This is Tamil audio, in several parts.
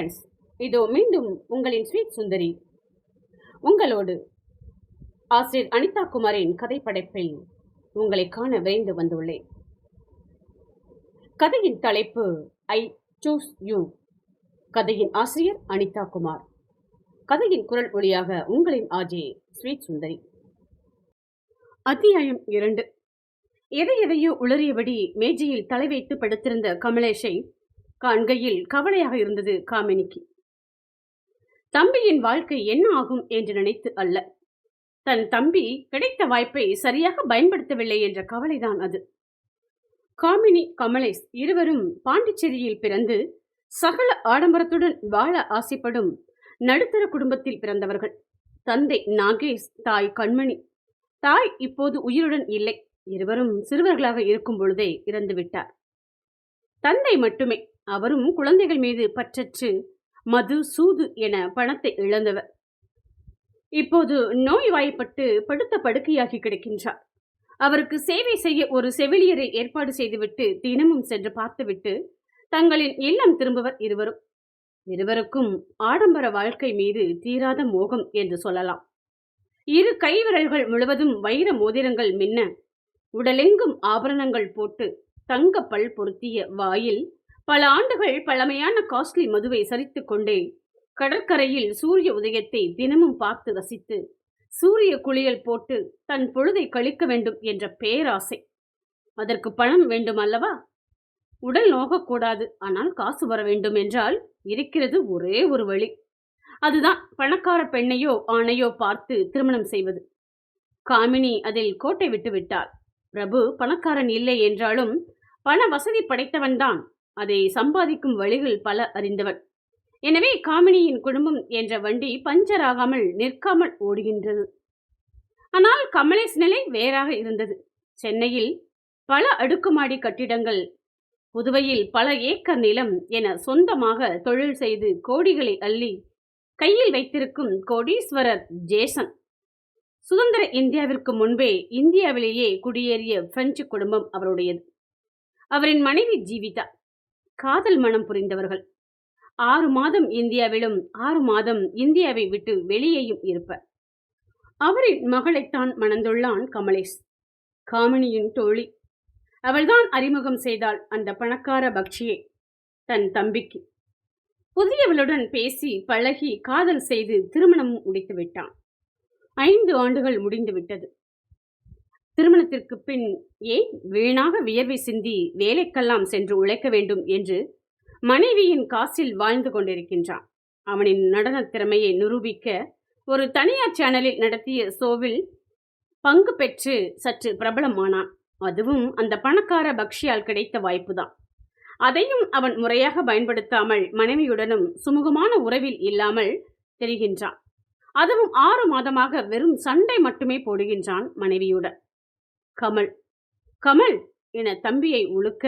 ஃப்ரெண்ட்ஸ் இதோ மீண்டும் உங்களின் ஸ்வீட் சுந்தரி. உங்களோடு ஆசிரியர் அனிதா குமாரின் கதைப்படைப்பில் உங்களை காண விரைந்து வந்துள்ளேன். கதையின் தலைப்பு ஐ சூஸ் யூ கதையின் ஆசிரியர் அனிதா குமார். கதையின் குரல் ஒளியாக உங்களின் ஆஜே ஸ்வீட் சுந்தரி. அத்தியாயம் இரண்டு. எதை எதையோ உளறியபடி மேஜையில் தலை வைத்து படுத்திருந்த கமலேஷை காண்கையில் கவலையாக இருந்தது காமினிக்கு. தம்பியின் வாழ்க்கை என்ன ஆகும்? என்று நினைத்து அல்ல. தன் தம்பி கிடைத்த வாய்ப்பை சரியாக பயன்படுத்தவில்லை என்ற கவலைதான் அது. காமினி கமலேஷ் இருவரும் பாண்டிச்சேரியில் பிறந்து சகல ஆடம்பரத்துடன் வாழ ஆசைப்படும் நடுத்தர குடும்பத்தில் பிறந்தவர்கள். தந்தை நாகேஷ் தாய் கண்மணி. தாய் இப்போது உயிருடன் இல்லை. இருவரும் சிறுவர்களாக இருக்கும் பொழுதே இறந்துவிட்டார். தந்தை மட்டுமே. அவரும் குழந்தைகள் மீது பற்றற்று மது சூது என பணத்தை இழந்தவர். இப்போது நோய்வாய்ப்பட்டு படுத்த படுக்கையாகி கிடக்கின்றார். அவருக்கு சேவை செய்ய ஒரு செவிலியரை ஏற்பாடு செய்துவிட்டு தினமும் சென்று பார்த்துவிட்டு தங்களின் இல்லம் திரும்புவர் இருவரும். இருவருக்கும் ஆடம்பர வாழ்க்கை மீது தீராத மோகம் என்று சொல்லலாம். இரு கைவிரல்கள் முழுவதும் வைர மோதிரங்கள் மின்ன உடலெங்கும் ஆபரணங்கள் போட்டு தங்கப்பல் பொருத்திய வாயில் பல ஆண்டுகள் பழமையான காஸ்ட்லி மதுவை சரித்து கொண்டே கடற்கரையில் சூரிய உதயத்தை தினமும் பார்த்து ரசித்து சூரிய குளியல் போட்டு தன் பொழுதை கழிக்க வேண்டும் என்ற பேராசை. அதற்கு பணம் வேண்டும் அல்லவா? உடல் நோகக்கூடாது ஆனால் காசு வர வேண்டும் என்றால் இருக்கிறது ஒரே ஒரு வழி. அதுதான் பணக்கார பெண்ணையோ ஆணையோ பார்த்து திருமணம் செய்வது. காமினி அதில் கோட்டை விட்டு விட்டாள். பிரபு பணக்காரன் இல்லை என்றாலும் பண வசதி படைத்தவன்தான். அதை சம்பாதிக்கும் வழிகள் பல அறிந்தவர் எனவே காமினியின் குடும்பம் என்ற வண்டி பஞ்சர் ஆகாமல் நிற்காமல் ஓடுகின்றது. ஆனால் கமலேஷ் நிலை வேறாக இருந்தது. சென்னையில் பல அடுக்குமாடி கட்டிடங்கள் புதுவையில் பல ஏக்கர் நிலம் என சொந்தமாக தொழில் செய்து கோடிகளை அள்ளி கையில் வைத்திருக்கும் கோடீஸ்வரர் ஜேசன். சுதந்திர இந்தியாவிற்கு முன்பே இந்தியாவிலேயே குடியேறிய பிரெஞ்சு குடும்பம் அவருடையது. அவரின் மனைவி ஜீவிதா. காதல் மனம் புரிந்தவர்கள். ஆறு மாதம் இந்தியாவிலும் ஆறு மாதம் இந்தியாவை விட்டு வெளியேயும் இருப்பர். அவரின் மகளைத்தான் மணந்துள்ளான் கமலேஷ். காமினியின் தோழி. அவள்தான் அறிமுகம் செய்தாள் அந்த பணக்கார பக்ஷியை தன் தம்பிக்கு. புதியவளுடன் பேசி பழகி காதல் செய்து திருமணமும் முடித்து விட்டான் ஐந்து ஆண்டுகள் முடிந்து விட்டது திருமணத்திற்கு பின் ஏன் வீணாக வியர்வை சிந்தி வேலைக்கெல்லாம் சென்று உழைக்க வேண்டும் என்று மனைவியின் காசில் வாழ்ந்து கொண்டிருக்கின்றான். அவனின் நடன திறமையை நிரூபிக்க ஒரு தனியார் சேனலில் நடத்திய ஷோவில் பங்கு பெற்று சற்று பிரபலமானான். அதுவும் அந்த பணக்கார பக்ஷியால் கிடைத்த வாய்ப்புதான். அதையும் அவன் முறையாக பயன்படுத்தாமல் மனைவியுடனும் சுமூகமான உறவில் இல்லாமல் தெரிகின்றான். அதுவும் ஆறு மாதமாக வெறும் சண்டை மட்டுமே போடுகின்றான் மனைவியுடன். கமல். கமல்! என தம்பியை உழுக்க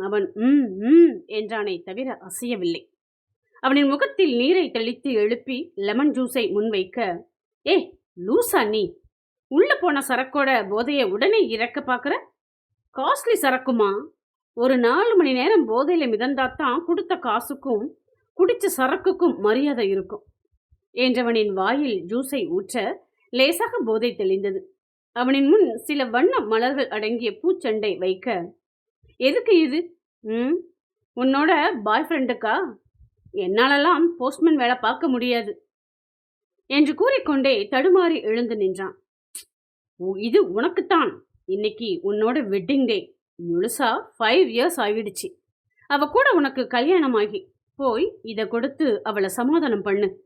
அவன் ம் ம் என்றானே தவிர அசையவில்லை. அவனின் முகத்தில் நீரை தெளித்து எழுப்பி லெமன் ஜூஸை முன்வைக்க. ஏ லூசா நீ! உள்ள போன சரக்கோட போதையை உடனே இறக்க பார்க்குற? காஸ்ட்லி சரக்குமா? ஒரு நாலு மணி நேரம் போதையில் மிதந்தாத்தான் கொடுத்த காசுக்கும் குடிச்ச சரக்குக்கும் மரியாதை இருக்கும். என்றவனின் வாயில் ஜூஸை ஊற்ற லேசாக போதை தெளிந்தது. அவனின் முன் சில வண்ண மலர்கள் அடங்கிய பூச்சண்டை வைக்க எதுக்கு இது? ம் உன்னோட பாய் ஃப்ரெண்டுக்கா என்னாலெல்லாம் போஸ்ட்மேன் வேலை பார்க்க முடியாது என்று கூறிக்கொண்டே தடுமாறி எழுந்து நின்றான். "உ- இது உனக்குத்தான். இன்னைக்கு உன்னோட வெட்டிங் டே. முழுசா ஃபைவ் இயர்ஸ் ஆகிடுச்சு அவ கூட உனக்கு கல்யாணமாகி. போய் இதை கொடுத்து அவளை சமாதானம் பண்ணு.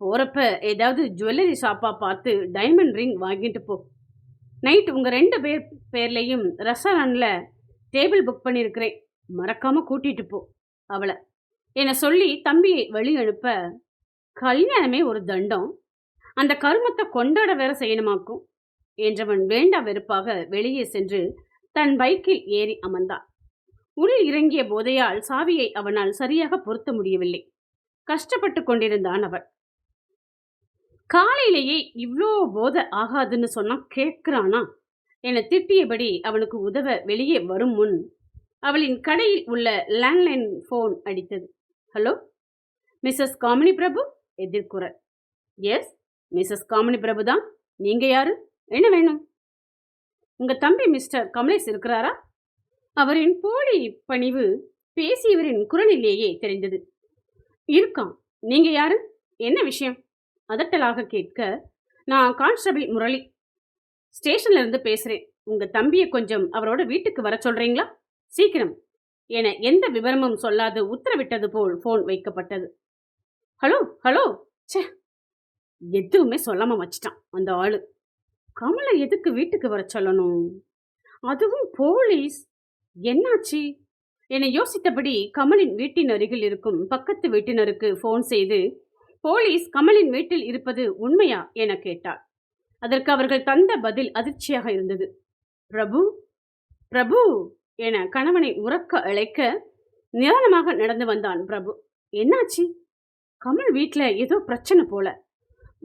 போறப்ப ஏதாவது ஜுவல்லரி ஷாப்பா பார்த்து டைமண்ட் ரிங் வாங்கிட்டு போ. நைட் உங்க ரெண்டு பேர் பேர்லையும் ரெஸ்டாரண்ட்ல டேபிள் புக் பண்ணியிருக்கிறேன் மறக்காமல் கூட்டிட்டு போ அவளை. என்னை சொல்லி தம்பியை வழி அனுப்ப கல்யாணமே ஒரு தண்டம். அந்த கருமத்தை கொண்டாட வேற செய்யணுமாக்கும்? என்றவன் வேண்டா வெறுப்பாக வெளியே சென்று தன் பைக்கில் ஏறி அமர்ந்தான். உள் இறங்கிய போதையால் சாவியை அவனால் சரியாக பொருத்த முடியவில்லை. கஷ்டப்பட்டு கொண்டிருந்தான் அவன் காலையிலேயே இவ்வளோ போதை ஆகாதுன்னு சொன்னா கேட்குறானா என திட்டியபடி அவனுக்கு உதவ வெளியே வரும் முன் அவளின் கடையில் உள்ள லேண்ட்லைன் ஃபோன் அடித்தது. Hello Mrs Kamini Prabhu? எதிர்குரல் yes Mrs Kamini Prabhu தான். நீங்கள் யாரு? என்ன வேணும்? உங்கள் தம்பி மிஸ்டர் கமலேஷ் இருக்கிறாரா? அவரின் போலி பணிவு பேசியவரின் குரலிலேயே தெரிந்தது. இருக்கான். நீங்கள் யாரு? என்ன விஷயம்? அதட்டலாக கேட்க நான் கான்ஸ்டபிள் முரளி ஸ்டேஷன்ல இருந்து பேசுறேன். உங்க தம்பியை கொஞ்சம் அவரோட வீட்டுக்கு வர சொல்றீங்களா? சீக்கிரம். என எந்த விவரமும் சொல்லாது உத்தரவிட்டது போல் ஃபோன் வைக்கப்பட்டது. ஹலோ ஹலோ சே எதுவுமே சொல்லாம வச்சிட்டான் அந்த ஆளு. கமலை எதுக்கு வீட்டுக்கு வர சொல்லணும்? அதுவும் போலீஸ். என்னாச்சு? என யோசித்தபடி கமலின் வீட்டின் அருகில் இருக்கும் பக்கத்து வீட்டினருக்கு ஃபோன் செய்து போலீஸ் கமலின் வீட்டில் இருப்பது உண்மையா என கேட்டார் அதற்கு அவர்கள் தந்த பதில் அதிர்ச்சியாக இருந்தது. பிரபு பிரபு என கணவனை உறக்க அழைக்க நிதானமாக நடந்து வந்தான் பிரபு. என்னாச்சு? கமல் வீட்டில் ஏதோ பிரச்சனை போல.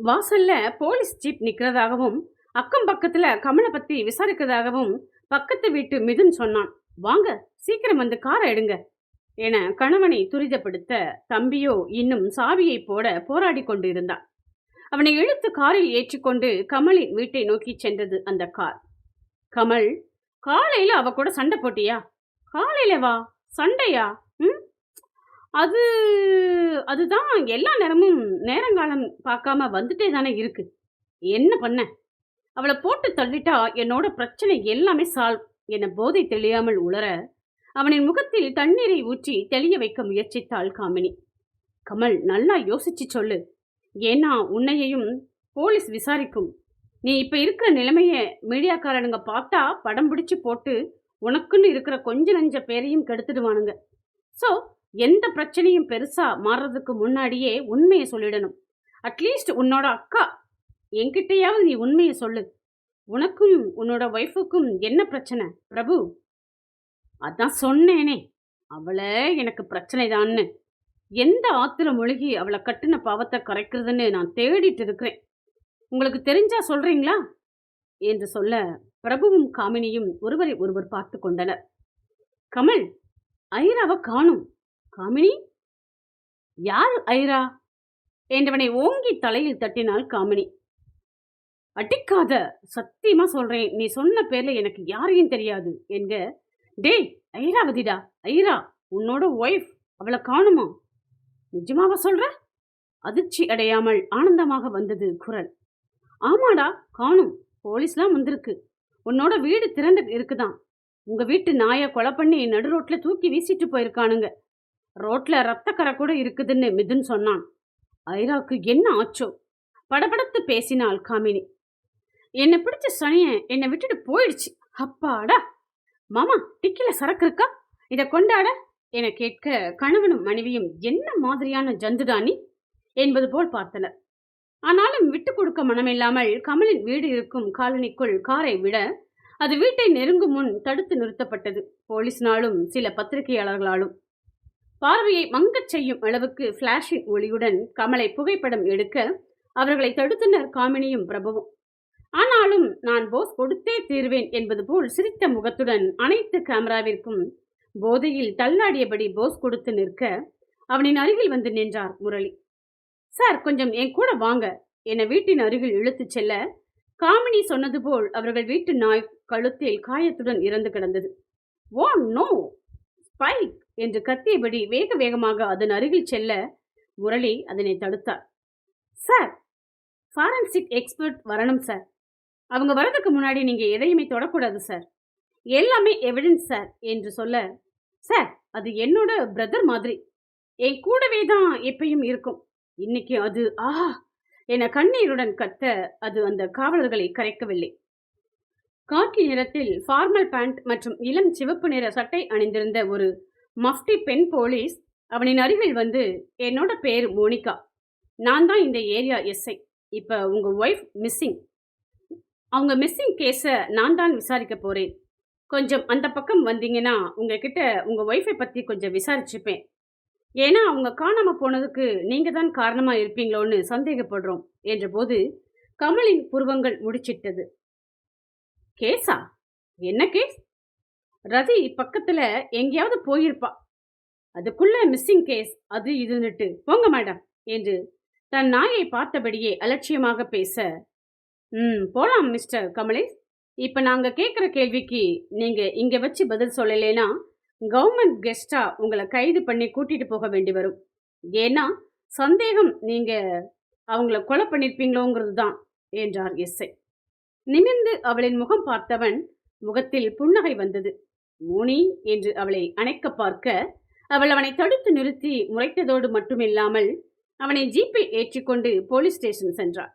வாசல்ல போலீஸ் ஜீப் நிற்கிறதாகவும் அக்கம் பக்கத்துல கமலை பத்தி விசாரிக்கிறதாகவும் பக்கத்து வீட்டு மிதுன் சொன்னான். வாங்க சீக்கிரம் வந்து காரை எடுங்க. என கணவனை துரிதப்படுத்த தம்பியோ இன்னும் சாவியை போட போராடி கொண்டு இருந்தான் அவனை இழுத்து காரில் ஏற்றிக்கொண்டு கமலின் வீட்டை நோக்கி சென்றது அந்த கார். கமல் காலையில அவ கூட சண்டை போட்டியா? காலையில வா சண்டையா? ம்? அது அதுதான் எல்லா நேரமும் நேரங்காலம் பார்க்காம வந்துட்டே தானே இருக்கு. என்ன பண்ண? அவளை போட்டு தள்ளிட்டா என்னோட பிரச்சனை எல்லாமே சால்வ் என்னை போதை தெளியாமல் உளர அவனின் முகத்தில் தண்ணீரை ஊற்றி தெளிய வைக்க முயற்சித்தாள் காமினி. கமல் நல்லா யோசிச்சு சொல்லு. ஏன்னா உன்னையையும் போலீஸ் விசாரிக்கும். நீ இப்ப இருக்கிற நிலைமையை மீடியாக்காரனுங்க பார்த்தா படம் பிடிச்சி போட்டு உனக்குன்னு இருக்கிற கொஞ்ச நஞ்ச பேரையும் கெடுத்துடுவானுங்க. ஸோ எந்த பிரச்சனையும் பெருசா மாறுறதுக்கு முன்னாடியே உண்மையை சொல்லிடணும். அட்லீஸ்ட் உன்னோட அக்கா. என்கிட்டயாவது நீ உண்மையை சொல்லு. உனக்கும் உன்னோட ஒய்ஃபுக்கும் என்ன பிரச்சனை பிரபு? அதான் சொன்னேனே. அவளை எனக்கு பிரச்சனை தான்னு எந்த ஆத்திர மூழ்கி அவளை கட்டின பாவத்தை கரைக்கிறதுன்னு நான் தேடிட்டு இருக்கிறேன். உங்களுக்கு தெரிஞ்சா சொல்றீங்களா? என்று சொல்ல பிரபுவும் காமினியும் ஒருவரை ஒருவர் பார்த்து கொண்டனர். கமல் ஐராவை காணும். காமினி? யார் ஐரா? என்றவனை ஓங்கி தலையில் தட்டினாள் காமினி. அடிக்காத சத்தியமா சொல்றேன். நீ சொன்ன பேர்ல எனக்கு யாரையும் தெரியாது என்க டேய் ஐராவதிடா ஐரா உன்னோட ஒய்ஃப் அவளை காணுமா? நிஜமாவா சொல்ற? அதிர்ச்சி அடையாமல் ஆனந்தமாக வந்தது குரல். ஆமாடா காணும் போலீஸ்லாம் வந்திருக்கு. உன்னோட வீடு திறந்து இருக்குதான். உங்க வீட்டு நாயை கொலை பண்ணி நடு ரோட்ல தூக்கி வீசிட்டு போயிருக்கானுங்க. ரோட்ல ரத்தக்கரை கூட இருக்குதுன்னு மிதுன் சொன்னான். ஐராவுக்கு என்ன ஆச்சோ? படபடத்து பேசினாள் காமினி. என்னை பிடிச்ச சனிய என்னை விட்டுட்டு போயிடுச்சு. அப்பாடா! மாமா டிக்கில சரக்கு இருக்கா? இதை கொண்டாட என கேட்க கணவனும் மனைவியும் என்ன மாதிரியான ஜந்துதானி? என்பது போல் பார்த்தனர். ஆனாலும் விட்டு கொடுக்க மனமில்லாமல் கமலின் வீடு இருக்கும் காலனிக்குள் காரை விட அது வீட்டை நெருங்கும் முன் தடுத்து நிறுத்தப்பட்டது போலீஸ்னாலும் சில பத்திரிகையாளர்களாலும். பார்வையை மங்கச் செய்யும் அளவுக்கு பிளாஷின் ஒளியுடன் கமலை புகைப்படம் எடுக்க அவர்களை தடுத்தனர் காமினியும் பிரபுவும். ஆனாலும் நான் போஸ் கொடுத்தே தீர்வேன் என்பது போல் சிரித்த முகத்துடன் அனைத்து கேமராவிற்கும் போதையில் தள்ளாடியபடி போஸ் கொடுத்து நிற்க அவனின் அருகில் வந்து நின்றார் முரளி. சார் கொஞ்சம் என் கூட வாங்க. என வீட்டின் அருகில் இழுத்துச் செல்ல. காமினி சொன்னது போல் அவர்கள் வீட்டு நாய் கழுத்தில் காயத்துடன் இறந்து கிடந்தது. Oh no Spike! என்று கத்தியபடி வேக வேகமாக அதன் அருகில் செல்ல முரளி அதனை தடுத்தார். சார் ஃபாரன்சிக் எக்ஸ்பர்ட் வரணும் சார். அவங்க வரதுக்கு முன்னாடி நீங்கள் எதையுமே தொடக்கூடாது சார். எல்லாமே எவிடன்ஸ் சார் என்று சொல்ல சார் அது என்னோட பிரதர் மாதிரி. என் கூடவே தான் எப்பயும் இருக்கும். இன்னைக்கு அது ஆஹா என கண்ணீருடன் கத்த அது அந்த காவலர்களை கரைக்கவில்லை. காக்கி நிறத்தில் ஃபார்மல் பேண்ட் மற்றும் இளம் சிவப்பு நிற சட்டை அணிந்திருந்த ஒரு மஃப்டி பெண் போலீஸ் அவனின் அருகில் வந்து என்னோட பேர் மோனிகா. நான் தான் இந்த ஏரியா எஸ்ஐ இப்போ உங்கள் ஒய்ஃப் மிஸ்ஸிங் அவங்க மிஸ்ஸிங் கேஸை நான் தான் விசாரிக்க போகிறேன் கொஞ்சம் அந்த பக்கம் வந்தீங்கன்னா உங்ககிட்ட உங்கள் ஒய்ஃபை பற்றி கொஞ்சம் விசாரிச்சுப்பேன். ஏன்னா அவங்க காணாமல் போனதுக்கு நீங்கள் தான் காரணமாக இருப்பீங்களோன்னு சந்தேகப்படுறோம் என்றபோது கமலின் புருவங்கள் முடிச்சிட்டது. கேஸா? என்ன கேஸ்? ரதி பக்கத்தில் எங்கேயாவது போயிருப்பா. அதுக்குள்ள மிஸ்ஸிங் கேஸ் அது இதுன்னுட்டு போங்க மேடம் என்று தன் நாயை பார்த்தபடியே அலட்சியமாக பேச ம் போகலாம் மிஸ்டர் கமலேஷ் இப்போ நாங்கள் கேட்குற கேள்விக்கு நீங்கள் இங்கே வச்சு பதில் சொல்லலைன்னா கவர்மெண்ட் கெஸ்ட்டாக உங்களை கைது பண்ணி கூட்டிகிட்டு போக வேண்டி வரும். ஏன்னா சந்தேகம் நீங்கள் அவங்கள கொலை பண்ணியிருப்பீங்களோங்கிறது தான் என்றார் எஸ்ஐ. நிமிர்ந்து அவளின் முகம் பார்த்தவன் முகத்தில் புன்னகை வந்தது. மோனி என்று அவளை அணைக்க பார்க்க அவள் அவனை தடுத்து நிறுத்தி முறைத்ததோடு மட்டுமில்லாமல் அவனை ஜீப்பில் ஏற்றிக்கொண்டு போலீஸ் ஸ்டேஷன் சென்றாள்.